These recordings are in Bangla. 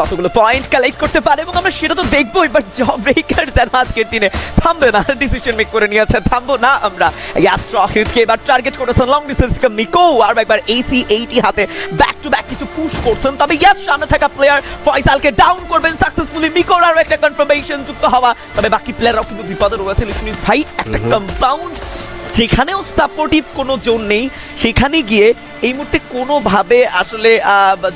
কতগুলো পয়েন্ট কালেক্ট করতে পারে এবং আমরা সেটা তো দেখব এবার জব ব্রেকার যেন আজকের দিনে। থামবে না ডিসিশন মেক করে নিয়েছে থামবো না আমরা। অ্যাস্ট্রহিটকে এবার টার্গেট করেছেন লং ডিস্টেন্স মিকো আর একবার এসি এইটি হাতে ব্যাক টু ব্যাক কিছু পুশ করছেন। তবে ইয়াস সামনে থাকা প্লেয়ার ফয়সালকে ডাউন করবেন সাকসেসফুলি মিকোর আরও একটা কনফার্মেশন যুক্ত হওয়া। তবে বাকি প্লেয়াররাও কিন্তু বিপদে রয়েছে লিসমিস ভাই একটা কম্পাউন্ড যেখানেও সাপোর্টিভ কোনো জোন নেই সেখানে গিয়ে এই মুহূর্তে কোনোভাবে আসলে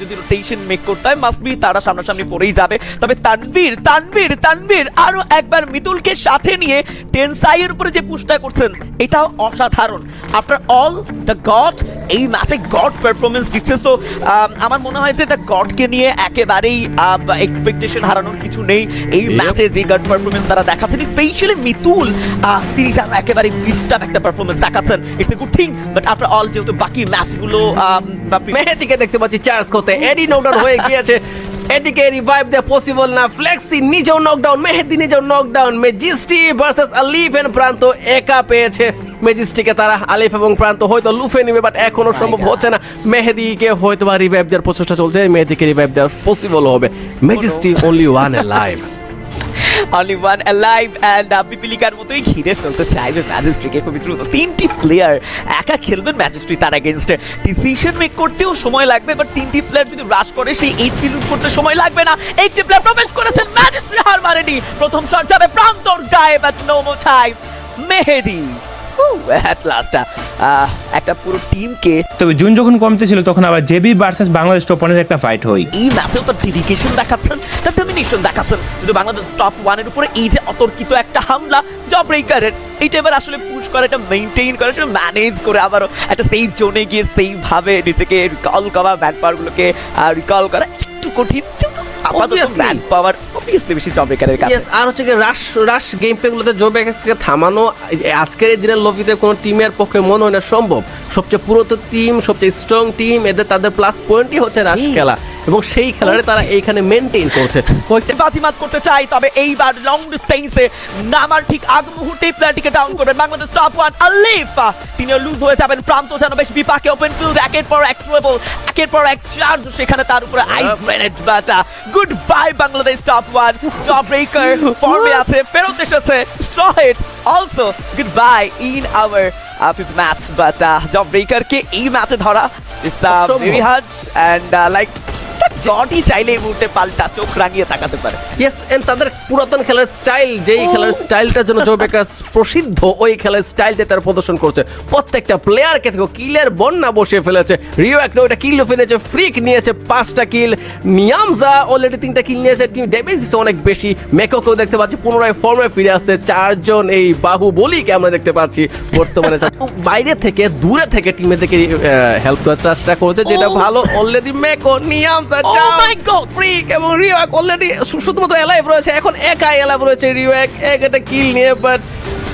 যদি রোটেশন মেক করতে হয় মাস্ট বি তারা সামনাসামনি পড়েই যাবে। তবে তানভীর তানভীর তানভীর আরও একবার মিতুলকে সাথে নিয়ে টেনসাইয়ের উপরে যে পুশটা করছেন এটাও অসাধারণ। আফটার অল দ্য গড এই ম্যাচে গড পারফরমেন্স দিচ্ছে। তো আমার মনে হয় যে দ্য গডকে নিয়ে একেবারেই এক্সপেকটেশন হারানোর কিছু নেই। এই ম্যাচে যে গড পারফরমেন্স তারা দেখাচ্ছেন স্পেশালি মিতুল আহ, তিনি যেন একেবারে ডিস্টার্ব একটা পারফরমেন্স দেখাচ্ছেন it's a good thing but after all যেহেতু বাকি ম্যাচগুলো মেহেদিকে দেখতে পাচ্ছি চার্জ করতে। এডি হয়ে গিয়েছে। রিভাইভ দেওয়া পসিবল না ফ্লেক্সি নিজেও নকডাউন মেহেদি নিজেও knockdown Majesty versus Alif and Pranto একা পেয়েছে। মেজিস্টিকে তারা আলিফ এবং প্রান্ত হয়তো লুফে নিবে বাট এখনও সম্ভব হচ্ছে না। মেহেদিকে হয়তো বা রিভাইভ দেওয়ার প্রচেষ্টা চলছে মেহেদিকে রিভাইভ দেওয়া পসিবল হবে। Majesty only one alive only one alive and পিপিলিকার মতোই ঘিরে ফেলতে চাইবে ম্যাজিস্ট্রিকে খুবই দ্রুত তিনটি প্লেয়ার একা খেলবেন ম্যাজিস্ট্রি তার এগেনস্টে ডিসিশন মেক করতেও সময় লাগবে বাট তিনটি প্লেয়ার যদি রাশ করে সেই এইট লুট করতে সময় লাগবে না। একটি প্লেয়ার প্রবেশ করেছেন ম্যাজিস্ট্রি হার মারেনি। প্রথম শট যাবে প্রান্তর গায়ে but no more time Mehedi একটা পুরো টিমকে তবে জুন যখন কমতে ছিল তখন আবার জেবি ভার্সেস বাংলাদেশ টপানের একটা ফাইট হয় এই ম্যাচেও তার ডেডিকেশন দেখাচ্ছেন। তার ডমিনেশন দেখাচ্ছেন। কিন্তু বাংলাদেশ টপ ওয়ানের উপরে এই যে অতর্কিত একটা হামলা জব ব্রেকারের এইটা এবার আসলে পুশ করে এটা মেনটেন করে আসলে ম্যানেজ করে আবারও একটা সেফ জোনে গিয়ে সেই ভাবে নিজেকে রিকল করা ম্যান পাওয়ার গুলোকে রিকল করা একটু কঠিন পাওয়ার বেশি কাছে। আর হচ্ছে কি রাশ রাশ গেম জো থামানো আজকের এই দিনের লবিতে কোনো টিমের পক্ষে মনে হয় না সম্ভব। সবচেয়ে পুরাতন টিম সবচেয়ে স্ট্রং টিম এদের তাদের প্লাস পয়েন্টই হচ্ছে রাশ খেলা। এবং সেই খেলাটা তারা এইখানে মেনটেন করছে। কয়েকটা বাজিমাত করতে চাই তবে এইবার লং ডিস্টেন্সে নামার ঠিক আগ মুহূর্তে প্লেয়ারটিকে ডাউন করবেন বাংলাদেশ টপ ওয়ান আলিফ। তিনিও লুজ হয়ে যাবেন প্রান্ত যেন বেশ বিপাকে ওপেন ফিল্ড একের পর এক ট্রেবল একের পর এক চার্জ সেখানে তার উপরে আইস গ্রেনেড বাটা। Good bye Bangladesh top one top breaker ফর্মে আছে ফেরত এসেছে স্ট্রহেড also good bye in our fifth match but job ব্রেকারকে এই ম্যাচে ধরা ইস দ্য অসম্ভব। ভেরি হার্ড অ্যান্ড লাইক জটই চাইলে এই মুহূর্তে পাল্টা চোখ রাঙিয়ে তাকাতে পারে। ইয়েস এন্ড তাদের পুরাতন খেলার স্টাইল যেই খেলার স্টাইলটার জন্য জো বেকার প্রসিদ্ধ ওই খেলার স্টাইলটা তারা প্রদর্শন করছে। প্রত্যেকটা প্লেয়ারকে থেকে কিলের বন্যা বসিয়ে ফেলেছে। রিও একটা ওইটা কিল ফেলেছে ফ্রিক নিয়েছে পাঁচটা কিল নিয়ামজা অলরেডি তিনটা কিল নিয়েছে টিম ড্যামেজ দিচ্ছে অনেক বেশি। মেকোকেও দেখতে পাচ্ছি পুনরায় ফর্মে ফিরে আসতে চারজন এই বাহুবলীকে আমরা দেখতে পাচ্ছি বর্তমানে। বাইরে থেকে দূরে থেকে টিমের থেকে হেল্প করার চেষ্টা করেছে যেটা Oh. ভালো। অলরেডি মেকো নিয়ামজা Oh! ফ্রিক এবং রিওয়াক অলরেডি শুধুমাত্র এলাইভ রয়েছে এখন একাই রয়েছে রিওয়াক এক একটা কিল নিয়ে বাট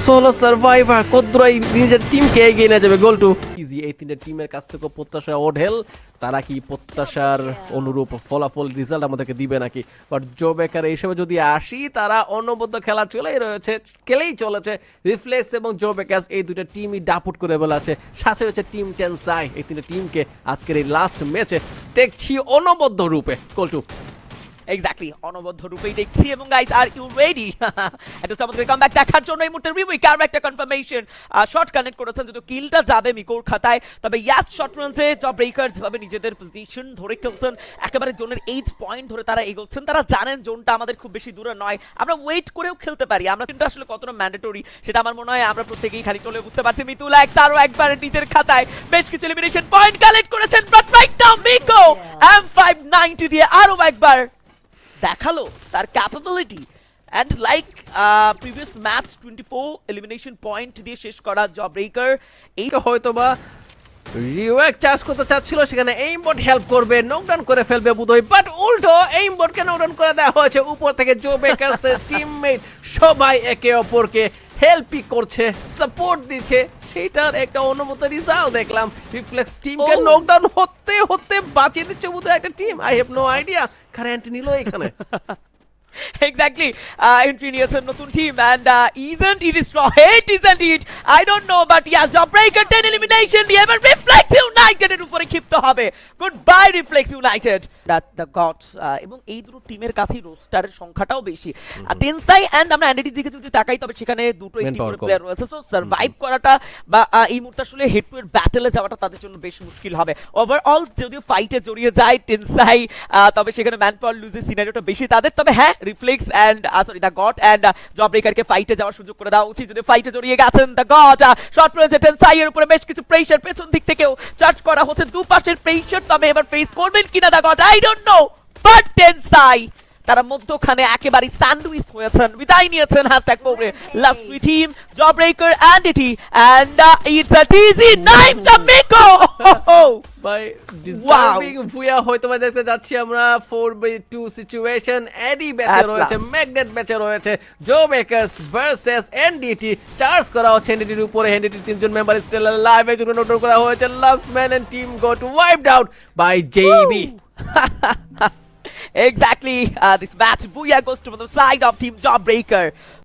সোলো সার্ভাইভার কদ্রাই নিজের টিমকে এগিয়ে নিয়ে যাবে গোল টু ইজি এই তিনটে টিমের কাছ থেকে প্রত্যাশা ওঢেল তারা কি প্রত্যাশার অনুরূপ ফলাফল রেজাল্ট আমাদেরকে দিবে নাকি? বাট জো বেকার হিসেবে যদি আসি, তারা অনবদ্য খেলা চলেই রয়েছে, খেলেই চলেছে। রিফ্লেক্স এবং জো বেকাস এই দুটো টিমই ডাপুট করে বেলাছে সাথে হচ্ছে টিম টেন টেনসাই এই তিনটে টিমকে আজকের এই লাস্ট ম্যাচে দেখছি অনবদ্য রূপে। কলটু এক্স্যাক্টলি অনবদ্য রূপেই দেখছি এবং গাইস আর ইউ রেডি হচ্ছে আমাদের কামব্যাক দেখার জন্য এই মুহূর্তে রিউইক আর একটা কনফার্মেশন শর্ট কানেক্ট করেছেন যদি কিলটা যাবে মিকোর খাতায়, তবে ইয়াস শর্ট রানসে জব ব্রেকার যেভাবে নিজেদের পজিশন ধরে খেলছেন, একেবারে জোনের এইট পয়েন্ট ধরে তারা এগোচ্ছেন, তারা জানেন জোনটা আমাদের খুব বেশি দূরে নয়, আমরা ওয়েট করেও খেলতে পারি, আমরা কিন্তু আসলে কতটা ম্যান্ডেটরি সেটা আমার মনে হয় আমরা প্রত্যেকেই খালি চলে বুঝতে পারছি, মিতুল এক, তারও একবার নিজের খাতায়, বেশ কিছু এলিমিনেশন পয়েন্ট কালেক্ট করেছেন but Miko M five ninety দিয়ে আরও একবার দেখাল তার capability and like previous match twenty four elimination point দিয়ে শেষ করা জব ব্রেকার এই এই হয়তো বা রিওয়াক চাষ করতে চাচ্ছিল সেখানে এইম বোর্ড হেল্প করবে নকডাউন করে ফেলবে বুধই বাট উল্টো এইম বোর্ডকে নকডাউন করে দেওয়া হয়েছে। উপর থেকে জো বেকার্সের টিমমেট সবাই একে অপরকে হেল্পই করছে সাপোর্ট দিচ্ছে। সেটার একটা অনুমত রেজাল্ট দেখলাম। রিফ্লেক্স টিমকে. নকডাউন হতে হতে বাঁচিয়ে দিচ্ছে বুধ একটা team I have no idea current নিল এখানে। Exactly. uh, entry নিয়েছেন নতুন team and uh, isn't it strong? Hate isn't it? I don't know but yes job breaker 10 elimination দিয়ে এবার রিফ্লেক্স ইউনাইটেড এর উপরে ক্ষিপ্ত হবে। Good bye reflex united the god এবং এই দুটো টিমের কাছেই রোস্টারের সংখ্যাটাও বেশি। টেনসাই এন্ড আমরা অ্যান্ডিটির দিকে যদি তাকাই তবে সেখানে দুটো একটি করে প্লেয়ার রয়েছে। সো সার্ভাইভ করাটা বা এই মুহূর্তে আসলে হেড টু হেড ব্যাটেলে যাওয়াটা তাদের জন্য বেশ মুশকিল হবে। ওভারঅল যদিও ফাইটে জড়িয়ে যায় টেনসাই তবে সেখানে ম্যান পাওয়ার লুজের সিনারিওটা বেশি তাদের। তবে হ্যাঁ reflex and sorry the god and job ব্রেকারকে ফাইটে যাওয়ার সুযোগ করে দেওয়া উচিত। যদি ফাইটে জড়িয়ে গেছেন দ্য গড শর্ট রয়েছে টেনসাই এর উপরে। বেশ কিছু প্রেশার পেছন দিক থেকেও চার্জ করা হচ্ছে। দুপাশের প্রেশার তবে এবার ফেস করবেন কিনা the god I don't know but টেনসাই তারা মধ্যখানে একেবারে স্যান্ডউইচ হয়েছেন। বিদায় নিয়েছেন হ্যাশট্যাগ পরে last we team job breaker and ET and it's a TG knife জামেকো by deserving ভুয়া হয়তো বা দেখতে যাচ্ছি আমরা। 4 বাই 2 সিচুয়েশন এডি ব্যাচে রয়েছে. ম্যাগনেট ব্যাচে রয়েছে। জো মেকার্স ভার্সেস এনডিটি চার্জ করা হচ্ছে এনডিটির উপরে। এনডিটির তিনজন মেম্বার স্টিল লাইভ এর নোট করা হয়েছে। Last man and team got wiped out by JB exactly. Uh, this match booyah goes to the side of team jawbreaker